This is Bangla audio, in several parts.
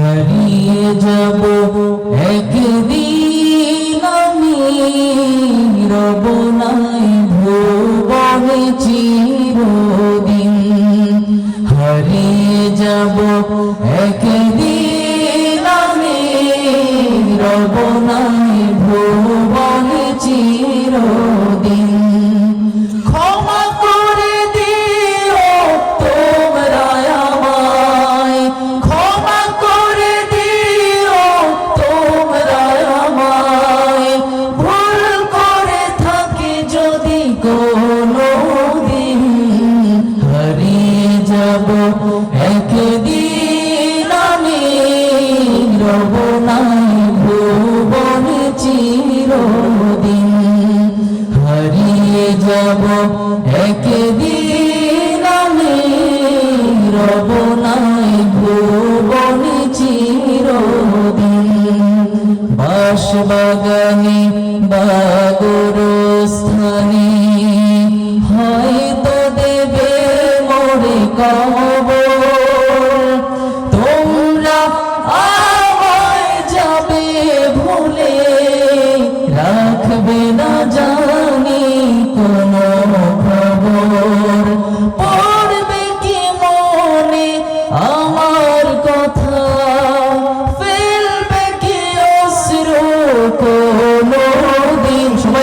হারিয়ে যাব। রব নাই ভুবনে চিরদিন। বাস বাগানে বাগর স্থানে হয়তো দেবে মোরে কবর।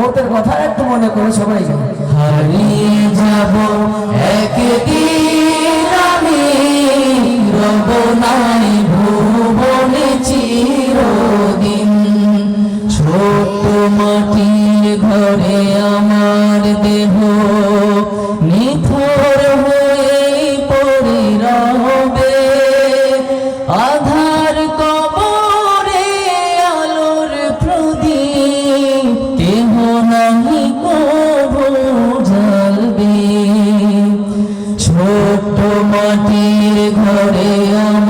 মৌতের কথা একটু মনে করে সবাই। হারিয়ে যাব একদিন আমি Maria